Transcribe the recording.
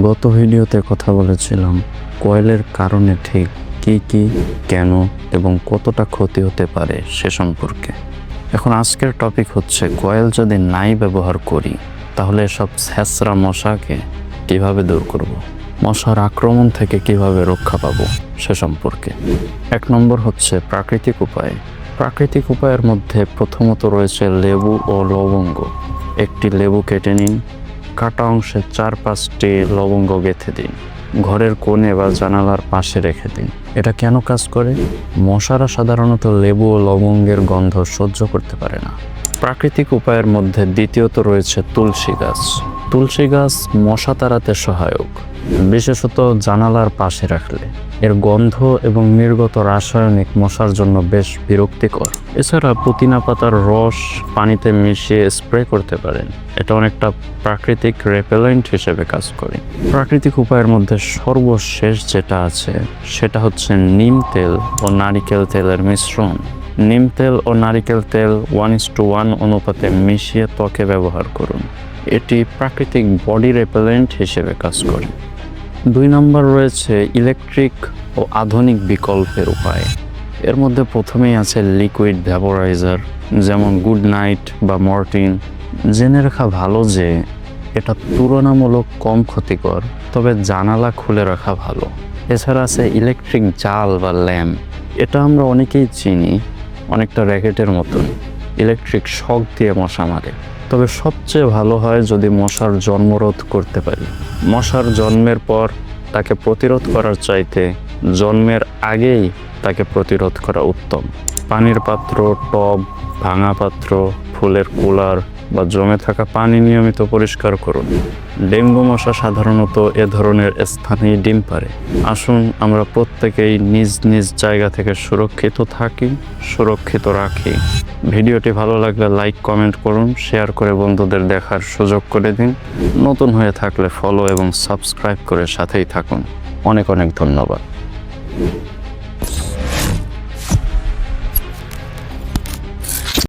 গত ভিডিওতে কথা বলেছিলাম, কয়েলের কারণে ঠিক কি কি, কেন এবং কতটা ক্ষতি হতে পারে সে সম্পর্কে। এখন আজকের টপিক হচ্ছে, কয়েল যদি নাই ব্যবহার করি, তাহলে সব ছ্যাঁচড়া মশাকে কীভাবে দূর করব। মশার আক্রমণ থেকে কীভাবে রক্ষা পাবো সে সম্পর্কে। এক নম্বর হচ্ছে প্রাকৃতিক উপায়। প্রাকৃতিক উপায়ের মধ্যে প্রথমত রয়েছে লেবু ও লবঙ্গ। একটি লেবু কেটে নিন কাটা অংশে চার পাঁচটি লবঙ্গ গেঁথে দিন। ঘরের কোণে বা জানালার পাশে রেখে দিন। এটা কেন কাজ করে? মশারা সাধারণত লেবু ও লবঙ্গের গন্ধ সহ্য করতে পারে না। প্রাকৃতিক উপায়ের মধ্যে দ্বিতীয়ত রয়েছে তুলসী গাছ। তুলসী গাছ মশা তাড়াতে সহায়ক, বিশেষত জানালার পাশে রাখলে। এর গন্ধ এবং নির্গত রাসায়নিক মশার জন্য বেশ বিরক্তিকর। এছাড়া পুদিনা পাতার রস পানিতে মিশিয়ে স্প্রে করতে পারেন। এটা অনেকটা প্রাকৃতিক রেপেলেন্ট হিসেবে কাজ করে। প্রাকৃতিক উপায়ের মধ্যে সর্বশেষ যেটা আছে, সেটা হচ্ছে নিম তেল ও নারিকেল তেলের মিশ্রণ। নিম তেল ও নারিকেল তেল ওয়ান ইস টু ওয়ান অনুপাতে মিশিয়ে ত্বকে ব্যবহার করুন। এটি প্রাকৃতিক বডি রেপেলেন্ট হিসেবে কাজ করে। দুই নম্বর রয়েছে ইলেকট্রিক ও আধুনিক বিকল্পের উপায়। এর মধ্যে প্রথমেই আছে লিকুইড ভ্যাপোরাইজার, যেমন গুড নাইট বা মর্টিন। জেনে রাখা ভালো যে, এটা তুলনামূলক কম ক্ষতিকর, তবে জানালা খুলে রাখা ভালো। এছাড়া আছে ইলেকট্রিক জাল বা ল্যাম্প। এটা আমরা অনেকেই চিনি, অনেকটা র্যাকেটের মতন। ইলেকট্রিক শক দিয়ে মশা মারে। তবে সবচেয়ে ভালো হয় যদি মশার জন্মরোধ করতে পারি। মশার জন্মের পর তাকে প্রতিরোধ করার চাইতে জন্মের আগেই তাকে প্রতিরোধ করা উত্তম। পানির পাত্র, টব, ভাঙা পাত্র, ফুলের কুলার বা জমে থাকা পানি নিয়মিত পরিষ্কার করুন। ডেঙ্গু মশা সাধারণত এ ধরনের স্থানেই ডিম পারে। আসুন আমরা প্রত্যেকেই নিজ নিজ জায়গা থেকে সুরক্ষিত থাকি, সুরক্ষিত রাখি। ভিডিওটি ভালো লাগলে লাইক, কমেন্ট করুন, শেয়ার করে বন্ধুদের দেখার সুযোগ করে দিন। নতুন হয়ে থাকলে ফলো এবং সাবস্ক্রাইব করে সাথেই থাকুন। অনেক অনেক ধন্যবাদ।